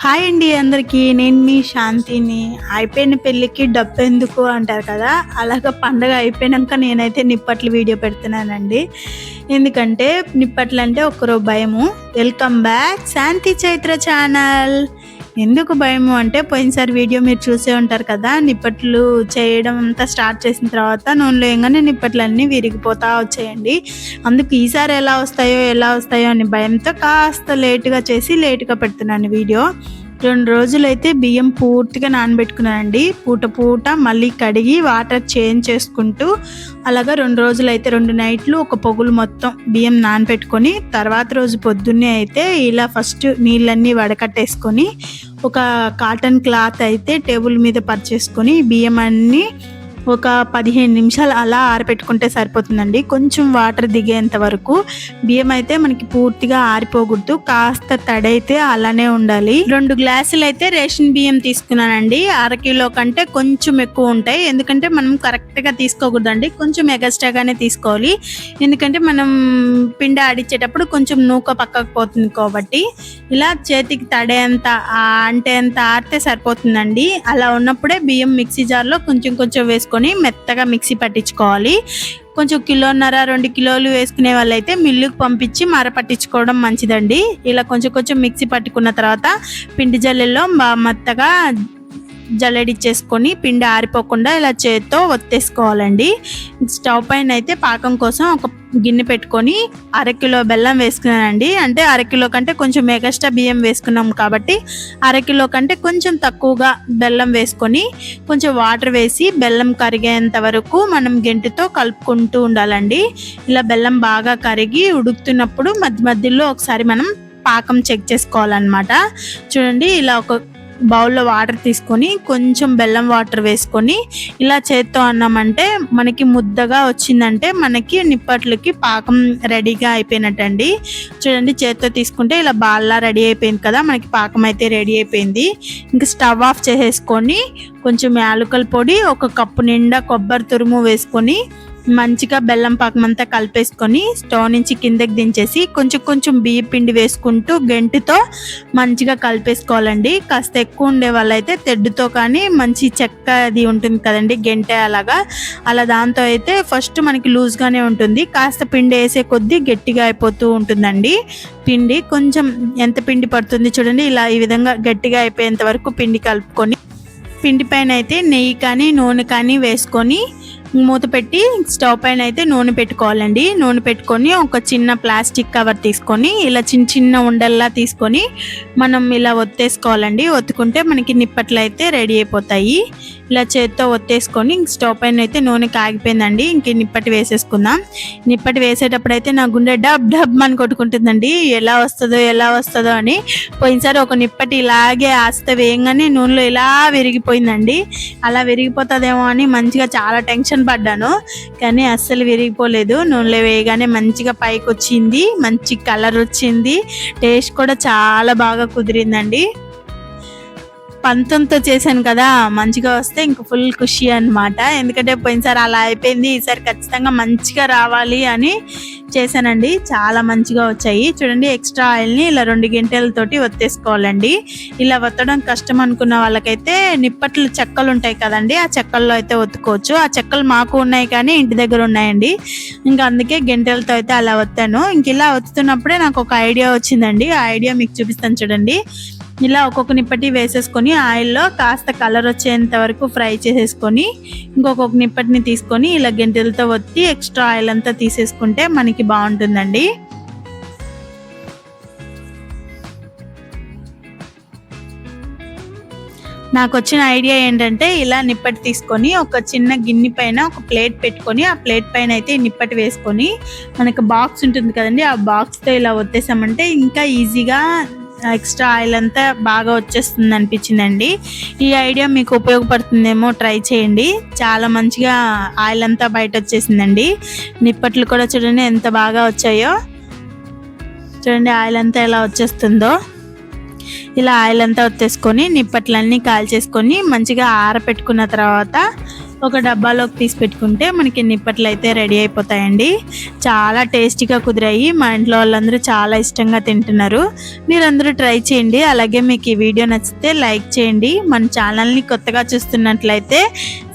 Hi అండి అందరికీ. నేను మీ శాంతిని. అయిపోయిన పెళ్ళికి డబ్బు ఎందుకు అంటారు కదా అలాగ పండగ అయిపోయాక నేనైతే నిప్పట్లు వీడియో పెడుతున్నానండి. ఎందుకంటే నిప్పట్లు అంటే ఒకరో భయము. Welcome back Shanti Chaitra channel. ఎందుకు భయము అంటే పోయినసారి వీడియో మీరు చూసే ఉంటారు కదా నిప్పట్లు చేయడం అంతా స్టార్ట్ చేసిన తర్వాత నూనెలో వేయగానే నిప్పట్లు అన్నీ విరిగిపోతా వచ్చాయండి. అందుకు ఈసారి ఎలా వస్తాయో ఎలా వస్తాయో అని భయంతో కాస్త లేటుగా చేసి లేటుగా పెడుతున్నాను వీడియో. రెండు రోజులైతే బియ్యం పూర్తిగా నానబెట్టుకున్నానండి. పూట పూట మళ్ళీ కడిగి వాటర్ చేంజ్ చేసుకుంటూ అలాగా రెండు రోజులు అయితే రెండు నైట్లు ఒక పొగులు మొత్తం బియ్యం నానబెట్టుకొని తర్వాత రోజు పొద్దున్నే అయితే ఇలా ఫస్ట్ నీళ్ళన్నీ వడకట్టేసుకొని ఒక కాటన్ క్లాత్ అయితే టేబుల్ మీద పరిచేసుకొని బియ్యం అన్నీ ఒక పదిహేను నిమిషాలు అలా ఆరబెట్టుకుంటే సరిపోతుందండి. కొంచెం వాటర్ దిగేంత వరకు బియ్యం అయితే మనకి పూర్తిగా ఆరిపోకూడదు. కాస్త తడైతే అలానే ఉండాలి. రెండు గ్లాసులు అయితే రేషన్ బియ్యం తీసుకున్నానండి. అర కిలో కంటే కొంచెం ఎక్కువ ఉంటాయి. ఎందుకంటే మనం కరెక్ట్గా తీసుకోకూడదండి. కొంచెం ఎగస్ట్రాగానే తీసుకోవాలి. ఎందుకంటే మనం పిండి ఆడిచ్చేటప్పుడు కొంచెం నూక పక్కకు పోతుంది కాబట్టి ఇలా చేతికి తడేంత అంటే అంత ఆరితే సరిపోతుందండి. అలా ఉన్నప్పుడే బియ్యం మిక్సీ జార్లో కొంచెం కొంచెం వేసుకొని మెత్తగా మిక్సీ పట్టించుకోవాలి. కొంచెం కిలోన్నర రెండు కిలోలు వేసుకునే వాళ్ళైతే మిల్లుకు పంపించి మర పట్టించుకోవడం మంచిదండి. ఇలా కొంచెం కొంచెం మిక్సీ పట్టుకున్న తర్వాత పిండి జల్లెల్లో మెత్తగా జల్లెడిచ్చేసుకొని పిండి ఆరిపోకుండా ఇలా చేత్తో ఒత్తేసుకోవాలండి. స్టవ్ పైన అయితే పాకం కోసం ఒక గిన్నె పెట్టుకొని అరకిలో బెల్లం వేసుకున్నానండి. అంటే అరకిలో కంటే కొంచెం ఎగస్ట్రా బియ్యం వేసుకున్నాం కాబట్టి అరకిలో కంటే కొంచెం తక్కువగా బెల్లం వేసుకొని కొంచెం వాటర్ వేసి బెల్లం కరిగేంత వరకు మనం గెంటితో కలుపుకుంటూ ఉండాలండి. ఇలా బెల్లం బాగా కరిగి ఉడుకుతున్నప్పుడు మధ్య మధ్యలో ఒకసారి మనం పాకం చెక్ చేసుకోవాలన్నమాట. చూడండి ఇలా ఒక బౌల్లో వాటర్ తీసుకొని కొంచెం బెల్లం వాటర్ వేసుకొని ఇలా చేత్తో అన్నామంటే మనకి ముద్దగా వచ్చిందంటే మనకి నిప్పట్లకి పాకం రెడీగా అయిపోయినట్టండి. చూడండి చేత్తో తీసుకుంటే ఇలా బాల్లా రెడీ అయిపోయింది కదా మనకి పాకం అయితే రెడీ అయిపోయింది. ఇంకా స్టవ్ ఆఫ్ చేసేసుకొని కొంచెం యాలకుల పొడి ఒక కప్పు నిండా కొబ్బరి తురుము వేసుకొని మంచిగా బెల్లం పాకం అంతా కలిపేసుకొని స్టవ్ నుంచి కిందకి దించేసి కొంచెం కొంచెం బియ్య పిండి వేసుకుంటూ గెంటితో మంచిగా కలిపేసుకోవాలండి. కాస్త ఎక్కువ ఉండే వాళ్ళైతే తెడ్డుతో కానీ మంచి చెక్క అది ఉంటుంది కదండి గెంటె అలాగా అలా దాంతో అయితే ఫస్ట్ మనకి లూజ్గానే ఉంటుంది. కాస్త పిండి వేసే కొద్దీ గట్టిగా అయిపోతూ ఉంటుందండి. పిండి కొంచెం ఎంత పిండి పడుతుంది చూడండి ఇలా ఈ విధంగా గట్టిగా అయిపోయేంత వరకు పిండి కలుపుకొని పిండి పైన అయితే నెయ్యి కానీ నూనె కానీ వేసుకొని మూత పెట్టి స్టవ్ పైన అయితే నూనె పెట్టుకోవాలండి. నూనె పెట్టుకొని ఒక చిన్న ప్లాస్టిక్ కవర్ తీసుకొని ఇలా చిన్న చిన్న ఉండల్లా తీసుకొని మనం ఇలా ఒత్తేసుకోవాలండి. ఒత్తుకుంటే మనకి నిప్పట్లు అయితే రెడీ అయిపోతాయి. ఇలా చేత్తో ఒత్తేసుకొని ఇంక స్టవ్ పైన అయితే నూనె కాగిపోయిందండి. ఇంక నిప్పటి వేసేసుకుందాం. నిప్పటి వేసేటప్పుడు అయితే నా గుండె డబ్ డబ్ అని కొట్టుకుంటుందండి. ఎలా వస్తుందో ఎలా వస్తుందో అని. పోయినసారి ఒక నిప్పటి ఇలాగే ఆస్త వేయంగానే నూనెలో ఇలా విరిగిపోయిందండి. అలా విరిగిపోతుందేమో అని మంచిగా చాలా టెన్షన్ పడ్డాను. కానీ అస్సలు విరిగిపోలేదు. నూనెలో వేయగానే మంచిగా పైకి వచ్చింది మంచి కలర్ వచ్చింది. టేస్ట్ కూడా చాలా బాగా కుదిరిందండి. పంతంతో చేశాను కదా మంచిగా వస్తే ఇంక ఫుల్ ఖుషి అన్నమాట. ఎందుకంటే పోయినసారి అలా అయిపోయింది ఈసారి ఖచ్చితంగా మంచిగా రావాలి అని చేశానండి. చాలా మంచిగా వచ్చాయి. చూడండి ఎక్స్ట్రా ఆయిల్ని ఇలా రెండు గంటలతోటి ఒత్తేసుకోవాలండి. ఇలా ఒత్తడం కష్టం అనుకున్న వాళ్ళకైతే నిప్పట్లు చెక్కలు ఉంటాయి కదండి ఆ చెక్కల్లో అయితే ఒత్తుకోవచ్చు. ఆ చెక్కలు మాకు ఉన్నాయి కానీ ఇంటి దగ్గర ఉన్నాయండి. ఇంకా అందుకే గంటలతో అయితే అలా ఒత్తాను. ఇంక ఇలా ఒత్తుతున్నప్పుడే నాకు ఒక ఐడియా వచ్చిందండి. ఆ ఐడియా మీకు చూపిస్తాను చూడండి. ఇలా ఒక్కొక్క నిప్పటి వేసేసుకొని ఆయిల్లో కాస్త కలర్ వచ్చేంత వరకు ఫ్రై చేసేసుకొని ఇంకొక నిప్పటిని తీసుకొని ఇలా గంటెలతో ఒత్తి ఎక్స్ట్రా ఆయిల్ అంతా తీసేసుకుంటే మనకి బాగుంటుందండి. నాకు వచ్చిన ఐడియా ఏంటంటే ఇలా నిప్పటి తీసుకొని ఒక చిన్న గిన్నె పైన ఒక ప్లేట్ పెట్టుకొని ఆ ప్లేట్ పైన అయితే నిప్పటి వేసుకొని మనకు బాక్స్ ఉంటుంది కదండి ఆ బాక్స్తో ఇలా ఒత్తేసామంటే ఇంకా ఈజీగా ఎక్స్ట్రా ఆయిల్ అంతా బాగా వచ్చేస్తుంది అనిపించిందండి. ఈ ఐడియా మీకు ఉపయోగపడుతుందేమో ట్రై చేయండి. చాలా మంచిగా ఆయిల్ అంతా బయట వచ్చేసిందండి. నిప్పట్లు కూడా చూడండి ఎంత బాగా వచ్చాయో. చూడండి ఆయిల్ అంతా ఎలా వచ్చేస్తుందో. ఇలా ఆయిల్ అంతా వచ్చేసుకొని నిప్పట్లన్నీ కాల్చేసుకొని మంచిగా ఆరపెట్టుకున్న తర్వాత ఒక డబ్బాలోకి తీసి పెట్టుకుంటే మనకి నిప్పట్లు అయితే రెడీ అయిపోతాయండి. చాలా టేస్టీగా కుదిరాయి. మా ఇంట్లో వాళ్ళందరూ చాలా ఇష్టంగా తింటున్నారు. మీరందరూ ట్రై చేయండి. అలాగే మీకు ఈ వీడియో నచ్చితే లైక్ చేయండి. మన ఛానల్ని కొత్తగా చూస్తున్నట్లయితే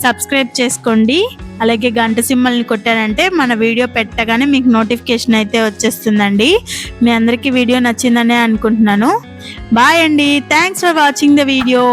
సబ్స్క్రైబ్ చేసుకోండి. అలాగే గంట సింబల్ని కొట్టారంటే మన వీడియో పెట్టగానే మీకు నోటిఫికేషన్ అయితే వచ్చేస్తుందండి. మీ అందరికీ వీడియో నచ్చిందనే అనుకుంటున్నాను. బాయ్ అండి. Thanks for watching the video.